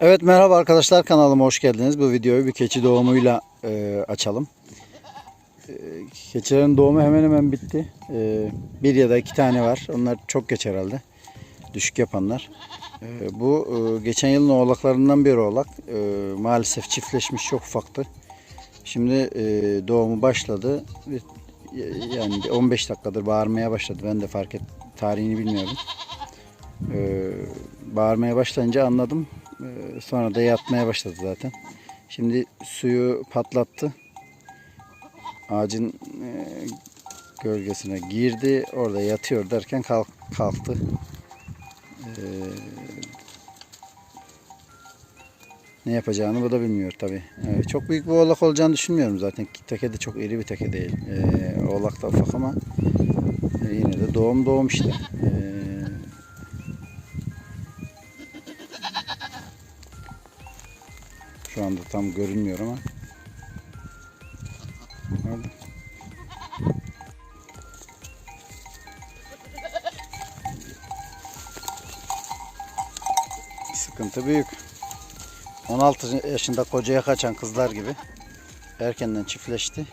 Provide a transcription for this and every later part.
Evet merhaba arkadaşlar kanalıma hoş geldiniz. Bu videoyu bir keçi doğumuyla e, açalım. E, keçilerin doğumu hemen hemen bitti. E, bir ya da iki tane var. Onlar çok geç herhalde. Düşük yapanlar. E, bu e, geçen yılın oğlaklarından bir oğlak. E, maalesef çiftleşmiş çok ufaktı. Şimdi e, doğumu başladı. Ve, e, yani bir 15 dakikadır bağırmaya başladı. Ben de fark et tarihini bilmiyorum. E, bağırmaya başlayınca anladım. Ee, Sonra da yatmaya başladı zaten. Şimdi suyu patlattı. Ağacın e, gölgesine girdi. Orada yatıyor derken kalk, kalktı. Ee, ne yapacağını bu da bilmiyor tabi. çok büyük bir oğlak olacağını düşünmüyorum zaten. Teke de çok iri bir teke değil. Ee, oğlak da ufak ama yine de doğum doğum işte. Ee, anda tam görünmüyor ama. Orada. Sıkıntı büyük. 16 yaşında kocaya kaçan kızlar gibi erkenden çiftleşti.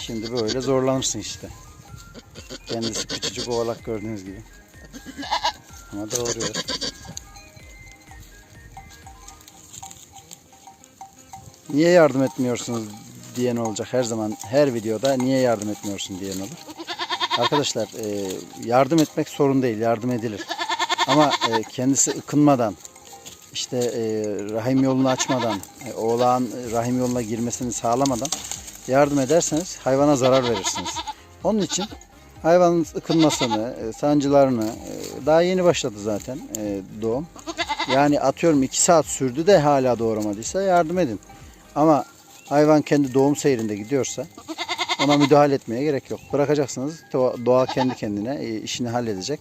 Şimdi böyle zorlanırsın işte. Kendisi küçücük oğlak gördüğünüz gibi. Ama doğuruyor. Niye yardım etmiyorsunuz diyen olacak her zaman her videoda niye yardım etmiyorsun diyen olur. Arkadaşlar e, yardım etmek sorun değil yardım edilir. Ama e, kendisi ıkınmadan işte e, rahim yolunu açmadan e, oğlağın rahim yoluna girmesini sağlamadan yardım ederseniz hayvana zarar verirsiniz. Onun için hayvanın ıkınmasını, e, sancılarını e, daha yeni başladı zaten e, doğum. Yani atıyorum 2 saat sürdü de hala doğuramadıysa yardım edin. Ama hayvan kendi doğum seyrinde gidiyorsa ona müdahale etmeye gerek yok. Bırakacaksınız doğa kendi kendine e, işini halledecek.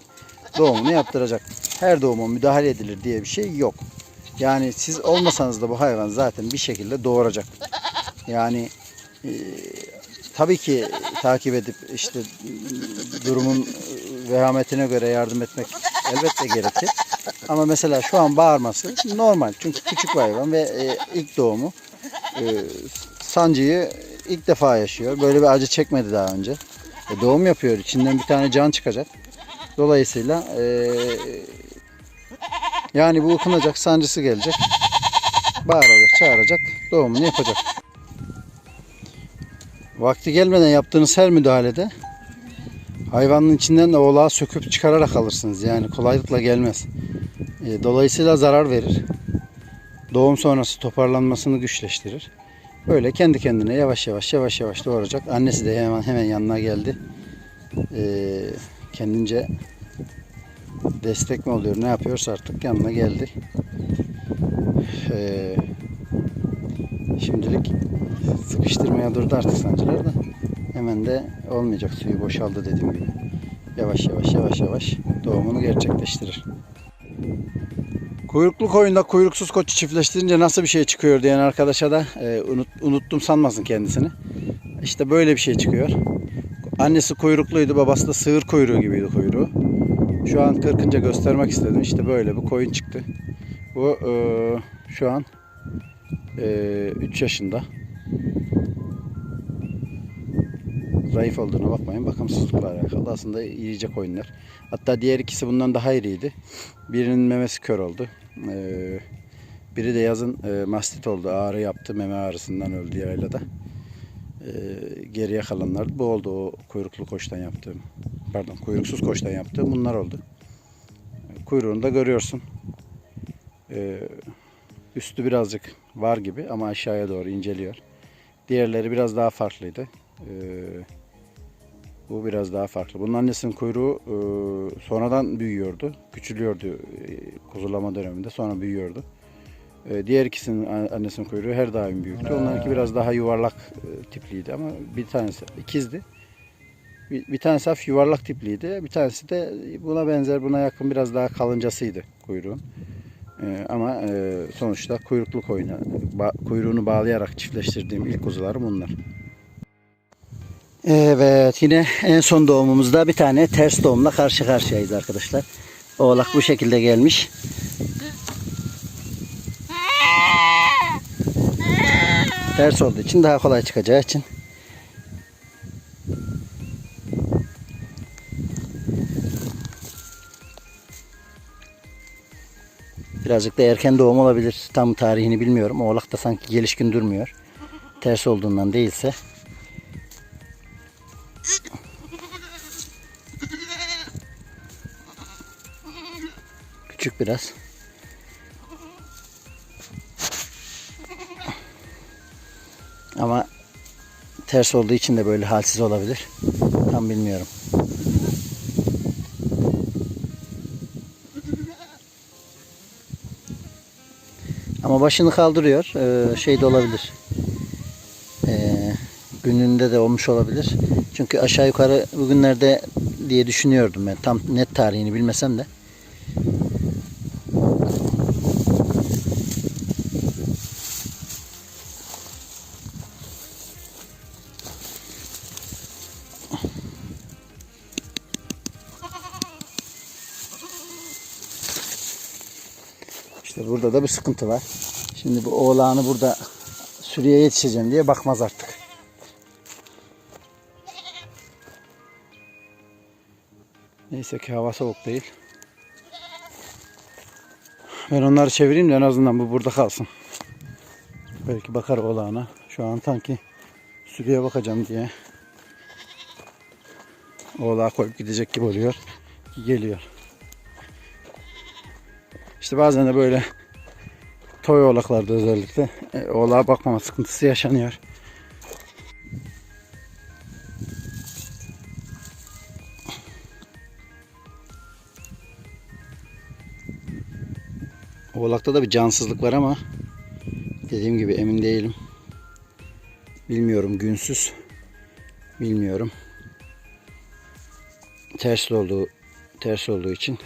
Doğumunu yaptıracak. Her doğuma müdahale edilir diye bir şey yok. Yani siz olmasanız da bu hayvan zaten bir şekilde doğuracak. Yani e, tabii ki takip edip işte durumun vehametine göre yardım etmek elbette gerekir. Ama mesela şu an bağırması normal. Çünkü küçük hayvan ve e, ilk doğumu e, sancıyı ilk defa yaşıyor. Böyle bir acı çekmedi daha önce. E, doğum yapıyor. İçinden bir tane can çıkacak. Dolayısıyla e, yani bu ıkınacak, sancısı gelecek. Bağıracak, çağıracak, doğumunu yapacak. Vakti gelmeden yaptığınız her müdahalede hayvanın içinden de oğlağı söküp çıkararak alırsınız. Yani kolaylıkla gelmez. E, dolayısıyla zarar verir. Doğum sonrası toparlanmasını güçleştirir. Böyle kendi kendine yavaş yavaş yavaş yavaş doğuracak. Annesi de hemen hemen yanına geldi. Ee, kendince destek mi oluyor ne yapıyorsa artık yanına geldi. Ee, şimdilik sıkıştırmaya durdu artık sancılar da. Hemen de olmayacak suyu boşaldı dediğim gibi. Yavaş yavaş yavaş yavaş doğumunu gerçekleştirir. Kuyruklu koyunda kuyruksuz koçu çiftleştirince nasıl bir şey çıkıyor diyen arkadaşa da e, unut, unuttum sanmasın kendisini. İşte böyle bir şey çıkıyor. Annesi kuyrukluydu, babası da sığır kuyruğu gibiydi kuyruğu. Şu an kırkınca göstermek istedim. İşte böyle bir koyun çıktı. Bu e, şu an 3 yaşında. Zayıf olduğuna bakmayın. Bakımsızlıkla alakalı. Aslında irice koyunlar. Hatta diğer ikisi bundan daha iriydi. Birinin memesi kör oldu. Ee, biri de yazın e, mastit oldu. Ağrı yaptı. Meme ağrısından öldü yaylada. Ee, geriye kalanlar bu oldu. O kuyruklu koçtan yaptığım. Pardon kuyruksuz koçtan yaptığım bunlar oldu. Kuyruğunu da görüyorsun. Ee, üstü birazcık var gibi ama aşağıya doğru inceliyor. Diğerleri biraz daha farklıydı. Ee, bu biraz daha farklı. Bunun annesinin kuyruğu e, sonradan büyüyordu. Küçülüyordu e, kuzulama döneminde. Sonra büyüyordu. E, diğer ikisinin an- annesinin kuyruğu her daim büyüktü. Onlarınki biraz daha yuvarlak e, tipliydi ama bir tanesi ikizdi. Bir, bir tanesi hafif yuvarlak tipliydi. Bir tanesi de buna benzer, buna yakın biraz daha kalıncasıydı kuyruğun. E, ama e, sonuçta kuyruklu koyuna, ba- kuyruğunu bağlayarak çiftleştirdiğim ilk kuzularım bunlar. Evet yine en son doğumumuzda bir tane ters doğumla karşı karşıyayız arkadaşlar. Oğlak bu şekilde gelmiş. Ters olduğu için daha kolay çıkacağı için. Birazcık da erken doğum olabilir. Tam tarihini bilmiyorum. Oğlak da sanki geliş gün durmuyor. Ters olduğundan değilse. Küçük biraz. Ama ters olduğu için de böyle halsiz olabilir. Tam bilmiyorum. Ama başını kaldırıyor. Ee, şey de olabilir. Ee, gününde de olmuş olabilir. Çünkü aşağı yukarı bugünlerde diye düşünüyordum ben. Tam net tarihini bilmesem de. Burada da bir sıkıntı var. Şimdi bu oğlağını burada sürüye yetişeceğim diye bakmaz artık. Neyse ki hava soğuk değil. Ben onları çevireyim de en azından bu burada kalsın. Belki bakar oğlağına. Şu an sanki sürüye bakacağım diye. Oğlağı koyup gidecek gibi oluyor. Geliyor. İşte bazen de böyle toy oğlaklarda özellikle e, oğlağa bakmama sıkıntısı yaşanıyor. Oğlakta da bir cansızlık var ama dediğim gibi emin değilim. Bilmiyorum günsüz. Bilmiyorum. Ters olduğu ters olduğu için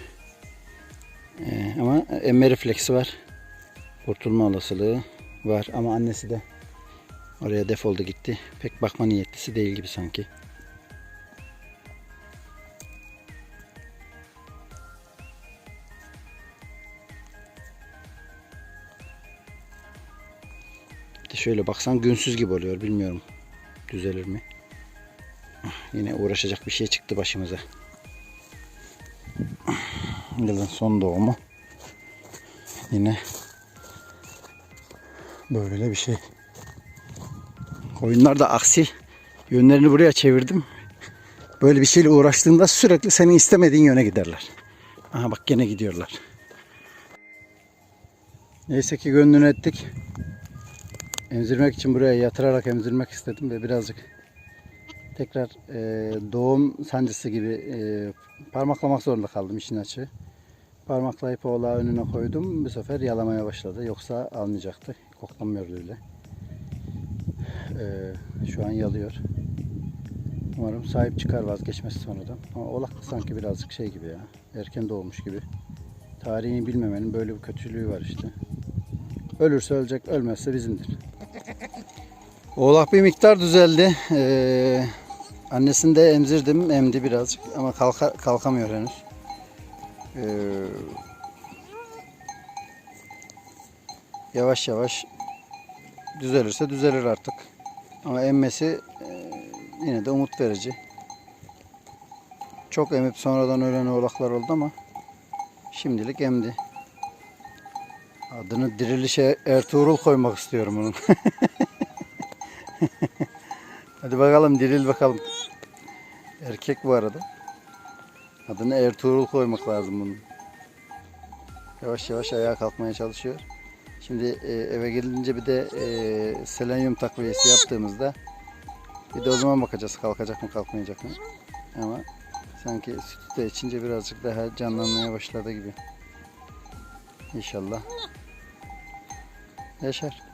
ee, ama emme refleksi var. Kurtulma olasılığı var ama annesi de oraya defoldu gitti. Pek bakma niyetlisi değil gibi sanki. İşte şöyle baksan günsüz gibi oluyor bilmiyorum. Düzelir mi? Ah, Yine uğraşacak bir şey çıktı başımıza. Yılın son doğumu. Yine böyle bir şey. Koyunlar da aksi yönlerini buraya çevirdim. Böyle bir şeyle uğraştığında sürekli senin istemediğin yöne giderler. Aha bak gene gidiyorlar. Neyse ki gönlünü ettik. Emzirmek için buraya yatırarak emzirmek istedim ve birazcık tekrar e, doğum sancısı gibi e, parmaklamak zorunda kaldım işin açığı. Parmaklayıp oğlağı önüne koydum. Bu sefer yalamaya başladı. Yoksa almayacaktı. Koklamıyordu öyle. E, şu an yalıyor. Umarım sahip çıkar vazgeçmesi sonradan. Ama oğlak da sanki birazcık şey gibi ya. Erken doğmuş gibi. Tarihini bilmemenin böyle bir kötülüğü var işte. Ölürse ölecek, ölmezse bizimdir. Oğlak bir miktar düzeldi. Ee, annesini de emzirdim, emdi birazcık ama kalka, kalkamıyor henüz. Ee, yavaş yavaş düzelirse düzelir artık. Ama emmesi e, yine de umut verici. Çok emip sonradan ölen oğlaklar oldu ama şimdilik emdi. Adını Dirilişe Ertuğrul koymak istiyorum onun. Hadi bakalım diril bakalım. Erkek bu arada. Adını Ertuğrul koymak lazım bunun. Yavaş yavaş ayağa kalkmaya çalışıyor. Şimdi e, eve gelince bir de e, selenyum takviyesi yaptığımızda bir de o zaman bakacağız kalkacak mı kalkmayacak mı. Ama sanki sütü de içince birazcık daha canlanmaya başladı gibi. İnşallah. Yaşar.